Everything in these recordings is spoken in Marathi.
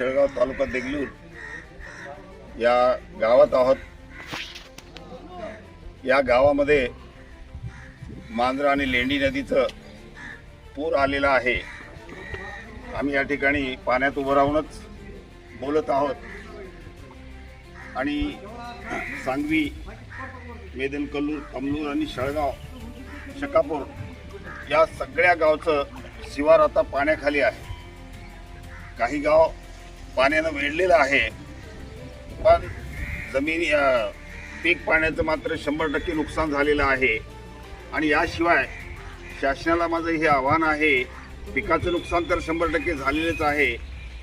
शेळगाव तालुका देगलूर या गावात आहोत. या गावामध्ये मांजरा आणि लेंडी नदीचं पूर आलेला आहे. आम्ही या ठिकाणी पाण्यात उभं राहूनच बोलत आहोत. आणि सांगवी मेदनकल्लूर कमलूर आणि शेळगाव शकापूर या सगळ्या गावचं शिवार आता पाण्याखाली आहे. काही गाव पाण्यानं वेढलेलं आहे. पण जमिनी पीक पाण्याचं मात्र शंभर टक्के नुकसान झालेलं आहे. आणि याशिवाय शासनाला माझं हे आव्हान आहे पिकाचं नुकसान तर शंभर टक्के झालेलंच आहे.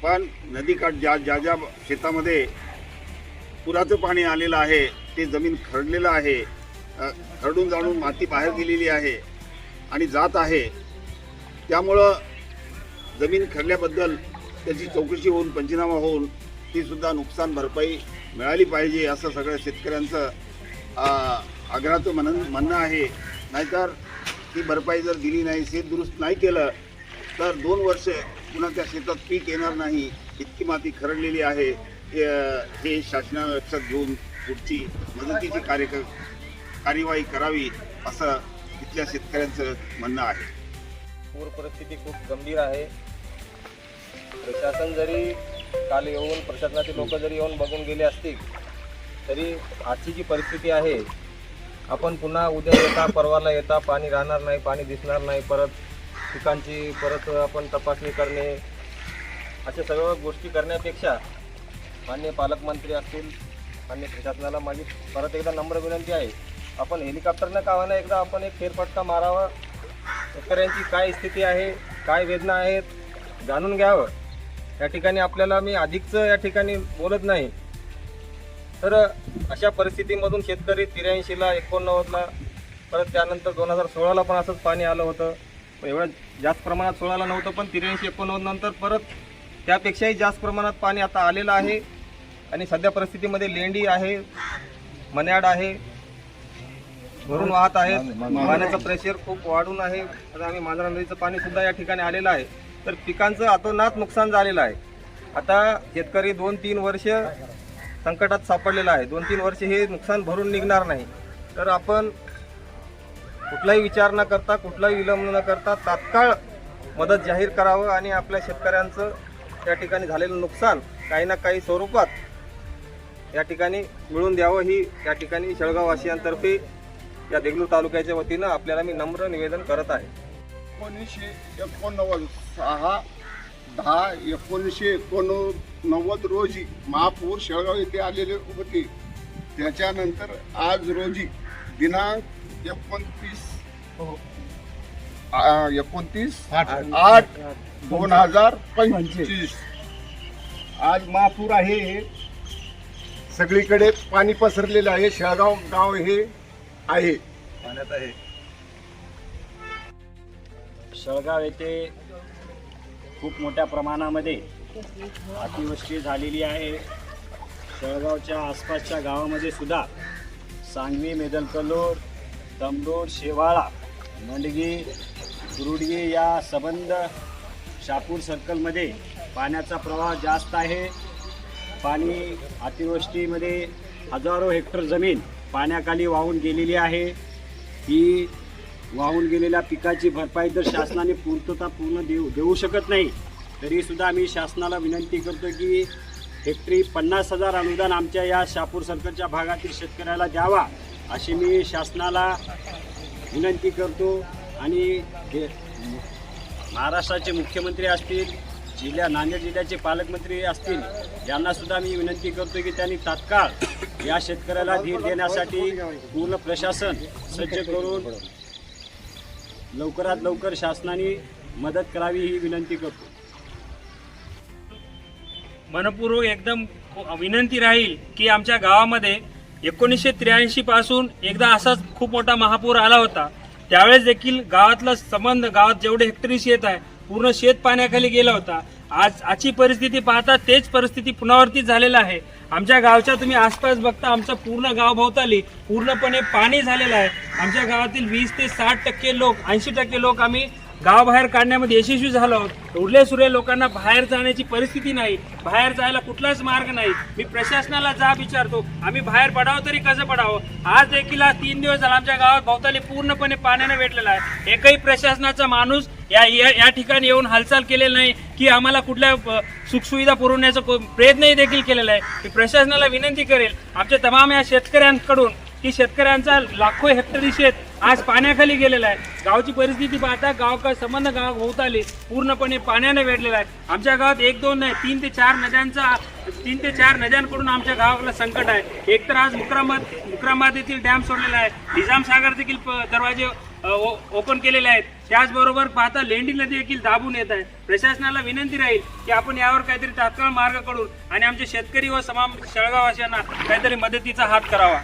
पण नदीकाठ ज्या ज्या ज्या शेतामध्ये पुराचं पाणी आलेलं आहे ते जमीन खरडलेलं आहे. खरडून जाणून माती बाहेर गेलेली आहे आणि जात आहे. त्यामुळं जमीन खरल्याबद्दल त्याची चौकशी होऊन पंचनामा होऊन ती सुद्धा नुकसान भरपाई मिळाली पाहिजे असं सगळ्या शेतकऱ्यांचं आग्रहाचं म्हणन म्हणणं आहे. नाहीतर ती भरपाई जर दिली नाही शेत दुरुस्त नाही केलं तर दोन वर्ष पुन्हा त्या शेतात पीक येणार नाही. इतकी माती खरडलेली आहे. हे- हे लक्षात घेऊन पुढची मदतीची कार्य कार्यवाही करावी असं इथल्या शेतकऱ्यांचं म्हणणं आहे. पूर परिस्थिती खूप गंभीर आहे. प्रशासन जरी काल येऊन प्रशासनाचे लोक जरी येऊन बघून गेले असतील तरी आजची जी परिस्थिती आहे आपण पुन्हा उद्या येता परवाला येता पाणी राहणार नाही पाणी दिसणार नाही परत पिकांची परत आपण तपासणी करणे अशा सर्व गोष्टी करण्यापेक्षा मान्य पालकमंत्री असतील मान्य प्रशासनाला माझी परत एकदा नम्र विनंती आहे आपण हेलिकॉप्टरनं कावाना एकदा आपण एक फेरफटका मारावा? शेतकऱ्यांची काय स्थिती आहे काय वेदना आहेत जाणून घ्यावं. या ठिकाणी आपल्याला मी अधिकचं या ठिकाणी बोलत नाही. तर अशा परिस्थितीमधून शेतकरी त्र्याऐंशीला एकोणनव्वदला परत त्यानंतर दोन हजार सोळाला पण असंच पाणी आलं होतं. पण एवढं जास्त प्रमाणात सोळाला नव्हतं पण त्र्याऐंशी एकोणनव्वद नंतर परत त्यापेक्षाही जास्त प्रमाणात पाणी आता आलेलं आहे. आणि सध्या परिस्थितीमध्ये लेंडी आहे मन्याड आहे भरून वाहत आहेत पाण्याचं प्रेशर खूप वाढून आहे. आता आम्ही मांजरा नदीचं पाणी सुद्धा या ठिकाणी आलेलं आहे. तर पिकांचं अतोनात नुकसान झालेलं आहे. आता शेतकरी दोन तीन वर्ष संकटात सापडलेला आहे. दोन तीन वर्ष हे नुकसान भरून निघणार नाही. तर आपण कुठलाही विचार न करता कुठलाही विलंब न करता तात्काळ मदत जाहीर करावं आणि आपल्या शेतकऱ्यांचं त्या ठिकाणी झालेलं नुकसान काही ना काही स्वरूपात या ठिकाणी मिळून द्यावं. ही या ठिकाणी शेळगाववासियांतर्फे या देगलूर तालुक्याच्या वतीनं आपल्याला मी नम्र निवेदन करत आहे. एकोणीसशे एकोणनव्वद सहा दहा एकोणीसशे एकोणनव्वद रोजी महापूर शेळगाव येथे आलेले होते. त्याच्यानंतर आज रोजी दिनांक एकोणतीस आ, एकोणतीस आठ. दोन हजार पंचवीस. आज महापूर आहे सगळीकडे पाणी पसरलेलं आहे. शेळगाव गाव हे आहे. पाण्यात आहे. शळगाव येथे खूप मोठ्या प्रमाणामध्ये अतिवृष्टी झालेली आहे. शळगावच्या आसपासच्या गावामध्ये सुद्धा सांगवी मेदलकल्लोर तमरोड शेवाळा मंडगी कुरुडगी या सबंध शापूर सर्कलमध्ये पाण्याचा प्रवाह जास्त आहे. पाणी अतिवृष्टीमध्ये हजारो हेक्टर जमीन पाण्याखाली वाहून गेलेली आहे. ही वाहून गेलेल्या पिकाची भरपाई जर शासनाने पूर्तता पूर्ण देऊ देऊ शकत नाही. तरीसुद्धा आम्ही शासनाला विनंती करतो की हेक्टरी पन्नास हजार अनुदान आमच्या या शापूर सरकारच्या भागातील शेतकऱ्याला द्यावा अशी मी शासनाला विनंती करतो. आणि हे महाराष्ट्राचे मुख्यमंत्री असतील जिल्ह्या नांदेड जिल्ह्याचे पालकमंत्री असतील यांनासुद्धा मी विनंती करतो की त्यांनी तात्काळ या शेतकऱ्याला धीर देण्यासाठी पूर्ण प्रशासन सज्ज करून लवकरात लवकर शासनाने मदत करावी ही विनंती करतो. मनपूर्वक एकदम विनंती राहील की आमच्या गावामध्ये एकोणीसशे त्र्याऐंशी पासून एकदा असाच खूप मोठा महापूर आला होता. त्यावेळेस देखील गावातला संबंध गावात जेवढे हेक्टरी शेत आहे पूर्ण शेत पाण्याखाली गेला होता. आज आजची परिस्थिती पाहता तेच परिस्थिती पुनरावृत्तीत झालेलं आहे. आमच्या गावच्या तुम्ही आसपास बघता आमचा पूर्ण गाव भोवताली पूर्णपणे पाणी झालेलं आहे. आमच्या गावातील वीस ते साठ टक्के लोक ऐंशी टक्के लोक आम्ही गावाबाहेर काढण्यामध्ये यशस्वी झालो आहोत. उरले सुरले लोकांना बाहेर जाण्याची परिस्थिती नाही. बाहेर जायला कुठलाच मार्ग नाही. मी प्रशासनाला जाब विचारतो आम्ही बाहेर पडावं तरी कसं पडावं? आज देखील आज तीन दिवस झाला आमच्या गावात भोवताली पूर्णपणे पाण्याने वेटलेला आहे. एकही प्रशासनाचा माणूस या या या ठिकाणी येऊन हालचाल केलेली नाही. की आम्हाला कुठल्या सुखसुविधा पुरवण्याचा को- प्रयत्नही देखील केलेला आहे. मी प्रशासनाला विनंती करेल आमच्या तमाम या शेतकऱ्यांकडून की शेतकऱ्यांचा लाखो हेक्टरी शेत आज पाण्याखाली गेलेला आहे. गावची परिस्थिती पाहता गाव का संबंध गाव आली पूर्णपणे पाण्याने वेढलेला आहे. आमच्या गावात एक दोन नाही तीन ते चार नद्यांचा तीन ते चार नद्यांकडून आमच्या गावाला संकट आहे. एक तर आज मुक्रामात मुक्रामात येथील डॅम सोडलेला आहे. निजामसागर देखील प- दरवाजे ओपन केलेले आहेत. त्याचबरोबर पाहता लेंडी नदी देखील दाबून येत आहे. प्रशासनाला विनंती राहील की आपण यावर काहीतरी तात्काळ मार्ग काढून आणि आमचे शेतकरी व समाम शेळगाववासियांना काहीतरी मदतीचा हात करावा.